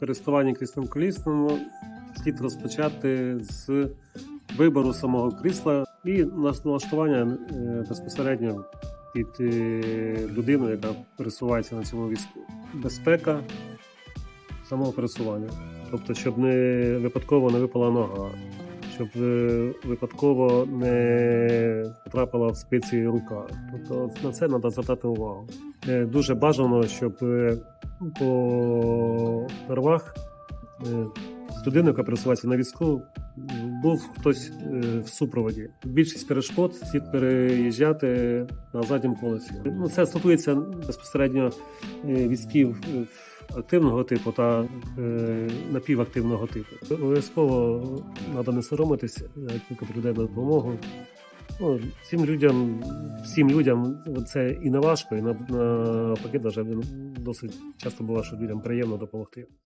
користуванні кріслом колісним слід розпочати з вибору самого крісла і налаштування е, безпосередньо під е, людину, яка пересувається на цьому візку. Безпека самого пересування. Тобто, щоб не випадково не випала нога, щоб е, випадково не потрапила в спиці рука. Тобто на це треба звертати увагу. Е, Дуже бажано, щоб е, по первах людиною, яка пересувається на візку, був хтось е, в супроводі. Більшість перешкод слід переїжджати на задньому колесі. Ну, це стосується безпосередньо е, візків е, активного типу та напівактивного типу. Обов'язково треба не соромитися, кликати людей на допомогу. Ну, цим людям, всім людям це і не важко, і на, навпаки, навіть досить часто буває, що людям приємно допомогти.